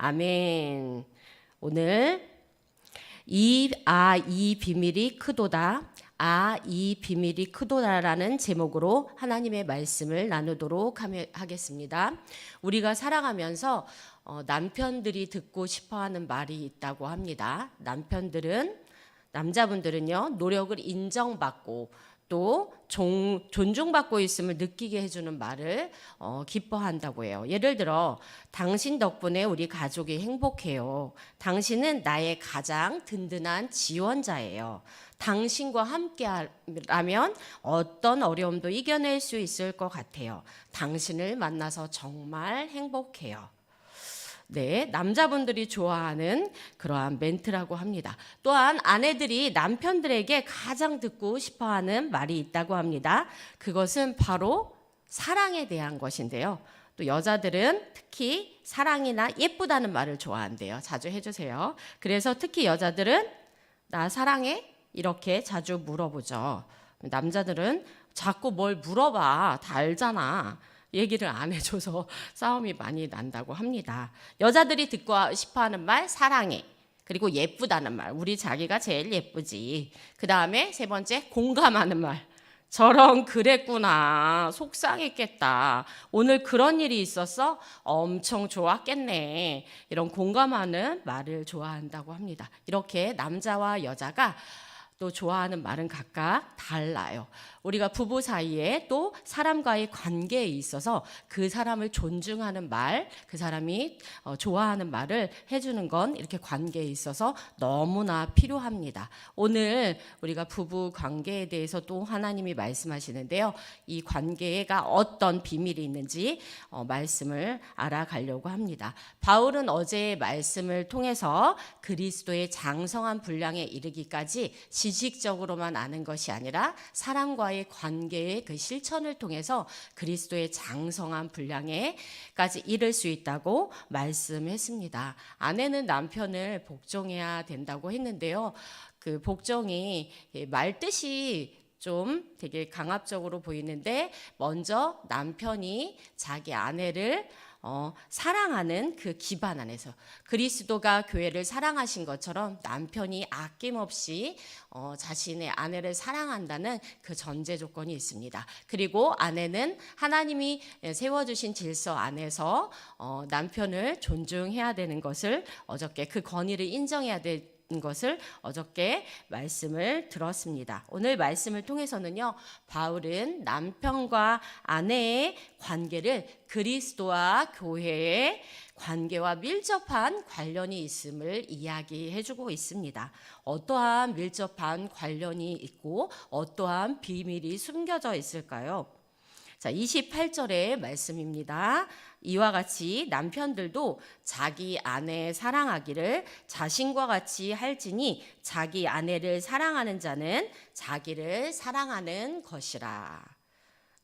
아멘. 오늘 이, 아, 이 비밀이 크도다. 아, 이 비밀이 크도다라는 제목으로 하나님의 말씀을 나누도록 하겠습니다. 우리가 살아가면서 어, 남편들이 듣고 싶어 하는 말이 있다고 합니다. 남편들은, 남자분들은요, 노력을 인정받고 또 종, 존중받고 있음을 느끼게 해주는 말을 어, 기뻐한다고 해요. 예를 들어, 당신 덕분에 우리 가족이 행복해요. 당신은 나의 가장 든든한 지원자예요. 당신과 함께라면 어떤 어려움도 이겨낼 수 있을 것 같아요. 당신을 만나서 정말 행복해요. 네, 남자분들이 좋아하는 그러한 멘트라고 합니다. 또한 아내들이 남편들에게 가장 듣고 싶어 하는 말이 있다고 합니다. 그것은 바로 사랑에 대한 것인데요. 또 여자들은 특히 사랑이나 예쁘다는 말을 좋아한대요. 자주 해주세요. 그래서 특히 여자들은 나 사랑해? 이렇게 자주 물어보죠. 남자들은 자꾸 뭘 물어봐. 다 알잖아. 얘기를 안 해줘서 싸움이 많이 난다고 합니다. 여자들이 듣고 싶어 하는 말, 사랑해. 그리고 예쁘다는 말. 우리 자기가 제일 예쁘지. 그 다음에 세 번째, 공감하는 말. 저런 그랬구나. 속상했겠다. 오늘 그런 일이 있었어? 엄청 좋았겠네. 이런 공감하는 말을 좋아한다고 합니다. 이렇게 남자와 여자가 또 좋아하는 말은 각각 달라요. 우리가 부부 사이에 또 사람과의 관계에 있어서 그 사람을 존중하는 말, 그 사람이 어, 좋아하는 말을 해주는 건 이렇게 관계에 있어서 너무나 필요합니다. 오늘 우리가 부부 관계에 대해서 또 하나님이 말씀하시는데요. 이 관계가 어떤 비밀이 있는지 어, 말씀을 알아가려고 합니다. 바울은 어제의 말씀을 통해서 그리스도의 장성한 분량에 이르기까지 지식적으로만 아는 것이 아니라 사람과의 관계의 그 실천을 통해서 그리스도의 장성한 분량에까지 이를 수 있다고 말씀했습니다. 아내는 남편을 복종해야 된다고 했는데요. 그 복종이 말 뜻이 좀 되게 강압적으로 보이는데 먼저 남편이 자기 아내를 어, 사랑하는 그 기반 안에서 그리스도가 교회를 사랑하신 것처럼 남편이 아낌없이 어, 자신의 아내를 사랑한다는 그 전제 조건이 있습니다. 그리고 아내는 하나님이 세워주신 질서 안에서 어, 남편을 존중해야 되는 것을 어저께 그 권위를 인정해야 될 것을 어저께 말씀을 들었습니다. 오늘 말씀을 통해서는요, 바울은 남편과 아내의 관계를 그리스도와 교회의 관계와 밀접한 관련이 있음을 이야기해주고 있습니다. 어떠한 밀접한 관련이 있고 어떠한 비밀이 숨겨져 있을까요? 자, 28절의 말씀입니다. 이와 같이 남편들도 자기 아내 사랑하기를 자신과 같이 할지니 자기 아내를 사랑하는 자는 자기를 사랑하는 것이라.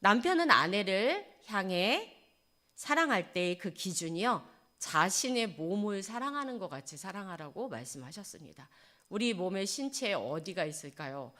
남편은 아내를 향해 사랑할 때그 기준이요. 자신의 몸을 사랑하는 것 같이 사랑하라고 말씀하셨습니다. 우리 몸의 신체에 어디가 있을까요?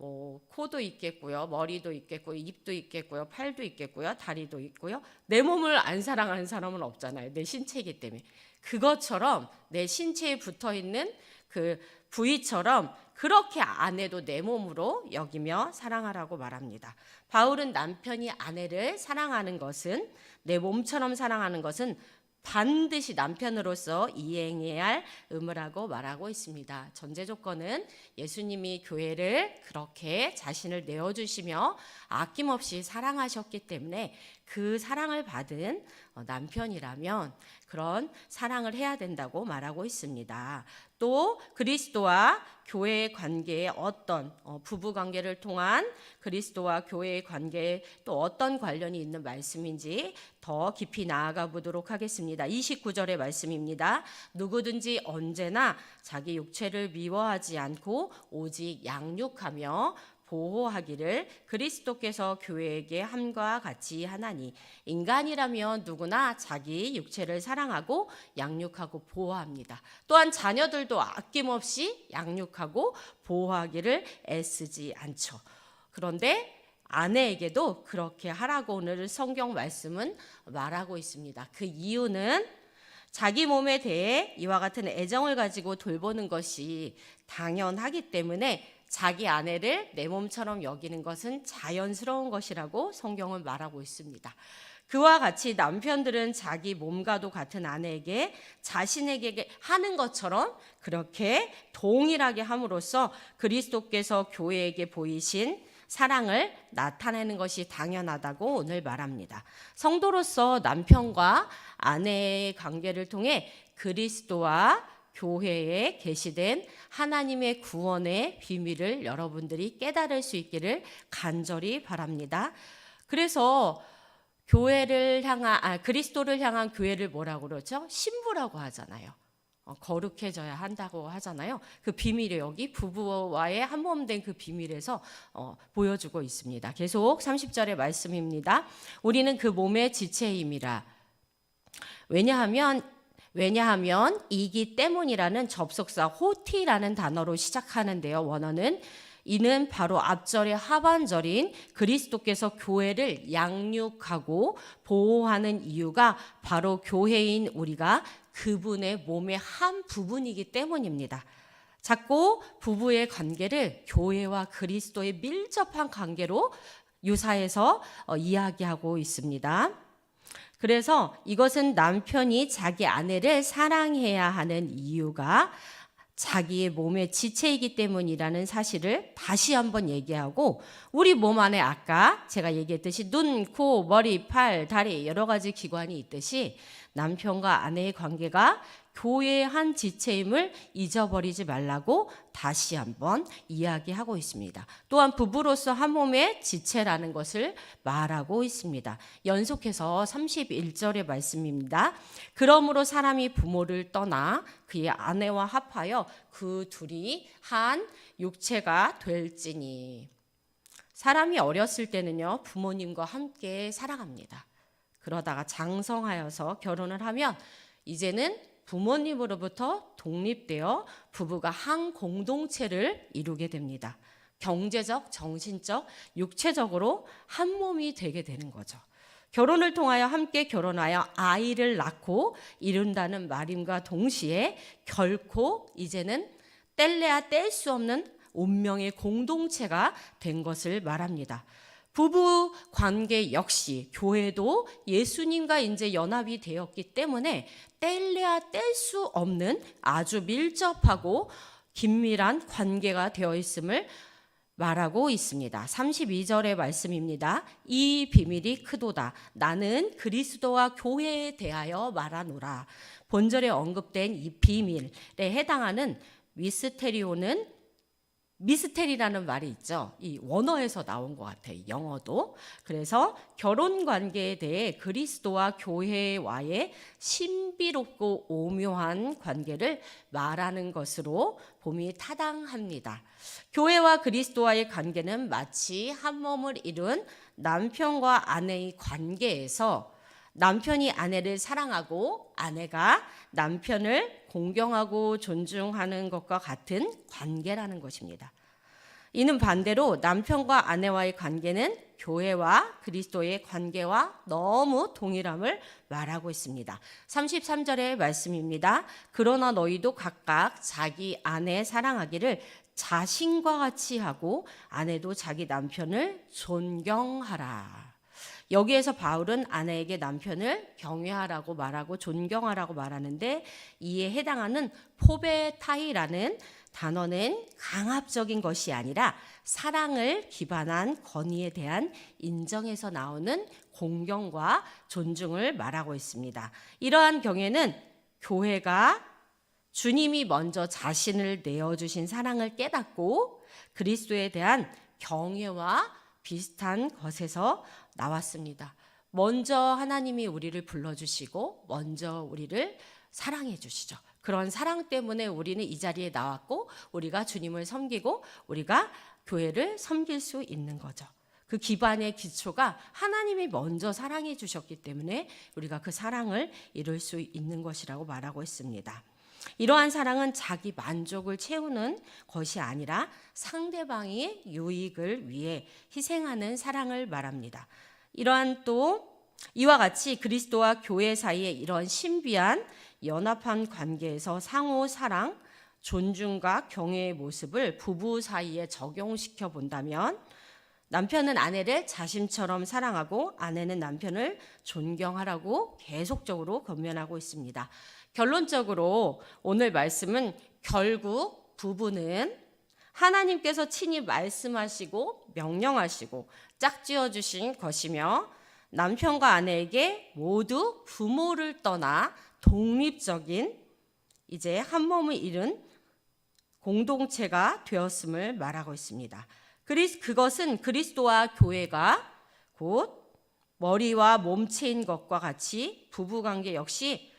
뭐 코도 있겠고요, 머리도 있겠고요, 입도 있겠고요, 팔도 있겠고요, 다리도 있고요. 내 몸을 안 사랑하는 사람은 없잖아요. 내 신체이기 때문에 그것처럼 내 신체에 붙어 있는 그 부위처럼 그렇게 아내도 내 몸으로 여기며 사랑하라고 말합니다. 바울은 남편이 아내를 사랑하는 것은 내 몸처럼 사랑하는 것은 반드시 남편으로서 이행해야 할 의무라고 말하고 있습니다. 전제 조건은 예수님이 교회를 그렇게 자신을 내어주시며 아낌없이 사랑하셨기 때문에 그 사랑을 받은 어, 남편이라면 그런 사랑을 해야 된다고 말하고 있습니다. 또 그리스도와 교회의 관계에 어떤 어, 부부 관계를 통한 그리스도와 교회의 관계에 또 어떤 관련이 있는 말씀인지 더 깊이 나아가 보도록 하겠습니다. 29절의 말씀입니다. 누구든지 언제나 자기 육체를 미워하지 않고 오직 양육하며 보호하기를 그리스도께서 교회에게 함과 같이 하나니 인간이라면 누구나 자기 육체를 사랑하고 양육하고 보호합니다. 또한 자녀들도 아낌없이 양육하고 보호하기를 애쓰지 않죠. 그런데 아내에게도 그렇게 하라고 오늘 성경 말씀은 말하고 있습니다. 그 이유는 자기 몸에 대해 이와 같은 애정을 가지고 돌보는 것이 당연하기 때문에 자기 아내를 내 몸처럼 여기는 것은 자연스러운 것이라고 성경은 말하고 있습니다. 그와 같이 남편들은 자기 몸과도 같은 아내에게 자신에게 하는 것처럼 그렇게 동일하게 함으로써 그리스도께서 교회에게 보이신 사랑을 나타내는 것이 당연하다고 오늘 말합니다. 성도로서 남편과 아내의 관계를 통해 그리스도와 교회에 계시된 하나님의 구원의 비밀을 여러분들이 깨달을 수 있기를 간절히 바랍니다. 그래서 교회를 향한 아, 그리스도를 향한 교회를 뭐라고 그러죠? 신부라고 하잖아요. 어, 거룩해져야 한다고 하잖아요. 그 비밀이 여기 부부와의 한 몸 된 그 비밀에서 어, 보여주고 있습니다. 계속 30절의 말씀입니다. 우리는 그 몸의 지체임이라. 왜냐하면 왜냐하면 이기 때문이라는 접속사 호티라는 단어로 시작하는데요. 원어는 이는 바로 앞절의 하반절인 그리스도께서 교회를 양육하고 보호하는 이유가 바로 교회인 우리가 그분의 몸의 한 부분이기 때문입니다. 자꾸 부부의 관계를 교회와 그리스도의 밀접한 관계로 유사해서 어, 이야기하고 있습니다. 그래서 이것은 남편이 자기 아내를 사랑해야 하는 이유가 자기의 몸의 지체이기 때문이라는 사실을 다시 한번 얘기하고 우리 몸 안에 아까 제가 얘기했듯이 눈, 코, 머리, 팔, 다리 여러 가지 기관이 있듯이 남편과 아내의 관계가 교회의 한 지체임을 잊어버리지 말라고 다시 한번 이야기하고 있습니다. 또한 부부로서 한 몸의 지체라는 것을 말하고 있습니다. 연속해서 31절의 말씀입니다. 그러므로 사람이 부모를 떠나 그의 아내와 합하여 그 둘이 한 육체가 될지니 사람이 어렸을 때는요 부모님과 함께 살아갑니다. 그러다가 장성하여서 결혼을 하면 이제는 부모님으로부터 독립되어 부부가 한 공동체를 이루게 됩니다. 경제적, 정신적, 육체적으로 한 몸이 되게 되는 거죠. 결혼을 통하여 함께 결혼하여 아이를 낳고 이룬다는 말임과 동시에 결코 이제는 뗄래야 뗄 수 없는 운명의 공동체가 된 것을 말합니다. 부부 관계 역시 교회도 예수님과 이제 연합이 되었기 때문에 뗄래야 뗄 수 없는 아주 밀접하고 긴밀한 관계가 되어 있음을 말하고 있습니다. 32절의 말씀입니다. 이 비밀이 크도다. 나는 그리스도와 교회에 대하여 말하노라. 본절에 언급된 이 비밀에 해당하는 미스테리오는 미스테리라는 말이 있죠. 이 원어에서 나온 것 같아요. 영어도. 그래서 결혼 관계에 대해 그리스도와 교회와의 신비롭고 오묘한 관계를 말하는 것으로 봄이 타당합니다. 교회와 그리스도와의 관계는 마치 한 몸을 이룬 남편과 아내의 관계에서 남편이 아내를 사랑하고 아내가 남편을 공경하고 존중하는 것과 같은 관계라는 것입니다. 이는 반대로 남편과 아내와의 관계는 교회와 그리스도의 관계와 너무 동일함을 말하고 있습니다. 33절의 말씀입니다. 그러나 너희도 각각 자기 아내 사랑하기를 자신과 같이 하고 아내도 자기 남편을 존경하라. 여기에서 바울은 아내에게 남편을 경외하라고 말하고 존경하라고 말하는데 이에 해당하는 포베타이라는 단어는 강압적인 것이 아니라 사랑을 기반한 권위에 대한 인정에서 나오는 공경과 존중을 말하고 있습니다. 이러한 경우에는 교회가 주님이 먼저 자신을 내어주신 사랑을 깨닫고 그리스도에 대한 경외와 비슷한 것에서 나왔습니다. 먼저 하나님이 우리를 불러주시고 먼저 우리를 사랑해 주시죠. 그런 사랑 때문에 우리는 이 자리에 나왔고 우리가 주님을 섬기고 우리가 교회를 섬길 수 있는 거죠. 그 기반의 기초가 하나님이 먼저 사랑해 주셨기 때문에 우리가 그 사랑을 이룰 수 있는 것이라고 말하고 있습니다. 이러한 사랑은 자기 만족을 채우는 것이 아니라 상대방의 유익을 위해 희생하는 사랑을 말합니다. 이러한 또 이와 같이 그리스도와 교회 사이에 이런 신비한 연합한 관계에서 상호 사랑, 존중과 경외의 모습을 부부 사이에 적용시켜 본다면 남편은 아내를 자신처럼 사랑하고 아내는 남편을 존경하라고 계속적으로 권면하고 있습니다. 결론적으로 오늘 말씀은 결국 부부는 하나님께서 친히 말씀하시고 명령하시고 짝지어 주신 것이며 남편과 아내에게 모두 부모를 떠나 독립적인 이제 한 몸을 이룬 공동체가 되었음을 말하고 있습니다. 그리스 그것은 그리스도와 교회가 곧 머리와 몸체인 것과 같이 부부 관계 역시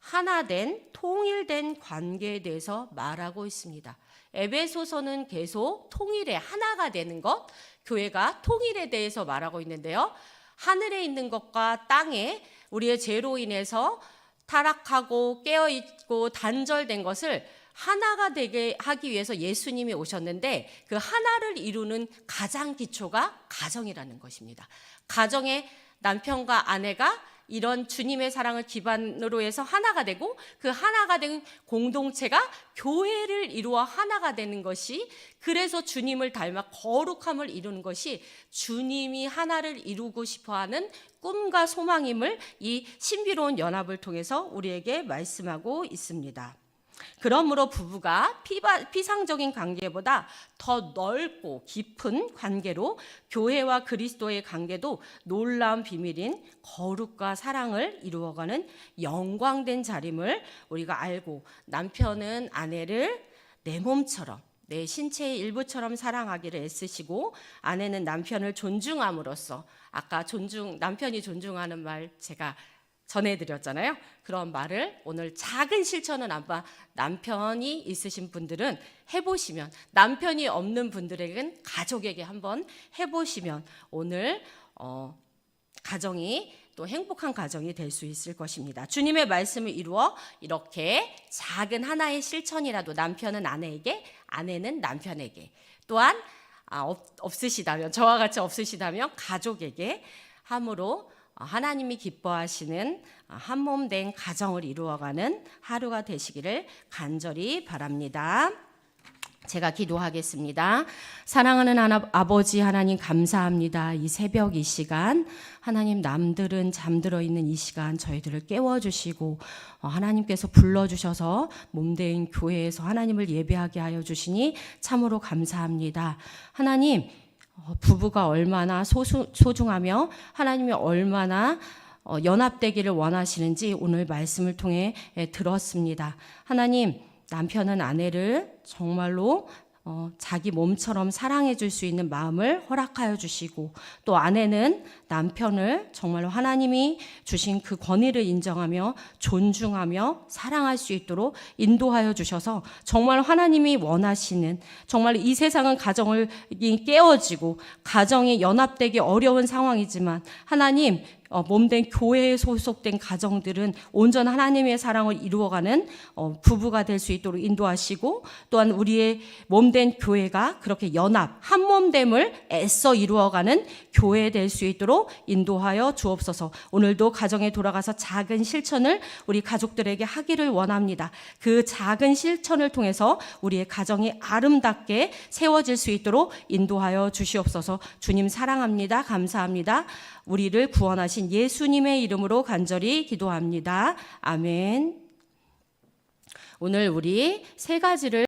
하나된 통일된 관계에 대해서 말하고 있습니다. 에베소서는 계속 통일에 하나가 되는 것, 교회가 통일에 대해서 말하고 있는데요. 하늘에 있는 것과 땅에 우리의 죄로 인해서 타락하고 깨어 있고 단절된 것을 하나가 되게 하기 위해서 예수님이 오셨는데 그 하나를 이루는 가장 기초가 가정이라는 것입니다. 가정에 남편과 아내가 이런 주님의 사랑을 기반으로 해서 하나가 되고 그 하나가 된 공동체가 교회를 이루어 하나가 되는 것이 그래서 주님을 닮아 거룩함을 이루는 것이 주님이 하나를 이루고 싶어 하는 꿈과 소망임을 이 신비로운 연합을 통해서 우리에게 말씀하고 있습니다. 그러므로 부부가 피바, 피상적인 관계보다 더 넓고 깊은 관계로 교회와 그리스도의 관계도 놀라운 비밀인 거룩과 사랑을 이루어가는 영광된 자림을 우리가 알고 남편은 아내를 내 몸처럼 내 신체의 일부처럼 사랑하기를 애쓰시고 아내는 남편을 존중함으로써 아까 존중 남편이 존중하는 말 제가 전해드렸잖아요. 그런 말을 오늘 작은 실천은 아마 남편이 있으신 분들은 해보시면 남편이 없는 분들에겐 가족에게 한번 해보시면 오늘 어, 가정이 또 행복한 가정이 될 수 있을 것입니다. 주님의 말씀을 이루어 이렇게 작은 하나의 실천이라도 남편은 아내에게, 아내는 남편에게, 또한 아, 없, 없으시다면 저와 같이 없으시다면 가족에게 함으로 하나님이 기뻐하시는 한 몸 된 가정을 이루어가는 하루가 되시기를 간절히 바랍니다. 제가 기도하겠습니다. 사랑하는 하나, 아버지 하나님 감사합니다. 이 새벽 이 시간 하나님 남들은 잠들어 있는 이 시간 저희들을 깨워 주시고 어, 하나님께서 불러 주셔서 몸된 교회에서 하나님을 예배하게 하여 주시니 참으로 감사합니다. 하나님 어, 부부가 얼마나 소수, 소중하며 하나님이 얼마나 어, 연합되기를 원하시는지 오늘 말씀을 통해 예, 들었습니다. 하나님, 남편은 아내를 정말로 어, 자기 몸처럼 사랑해 줄 수 있는 마음을 허락하여 주시고 또 아내는 남편을 정말로 하나님이 주신 그 권위를 인정하며 존중하며 사랑할 수 있도록 인도하여 주셔서 정말 하나님이 원하시는 정말 이 세상은 가정을 깨어지고 가정이 연합되기 어려운 상황이지만 하나님 어, 몸된 교회에 소속된 가정들은 온전 하나님의 사랑을 이루어가는 어, 부부가 될 수 있도록 인도하시고 또한 우리의 몸된 교회가 그렇게 연합 한 몸됨을 애써 이루어가는 교회 될 수 있도록 인도하여 주옵소서. 오늘도 가정에 돌아가서 작은 실천을 우리 가족들에게 하기를 원합니다. 그 작은 실천을 통해서 우리의 가정이 아름답게 세워질 수 있도록 인도하여 주시옵소서. 주님 사랑합니다. 감사합니다. 우리를 구원하신 예수님의 이름으로 간절히 기도합니다. 아멘. 오늘 우리 세 가지를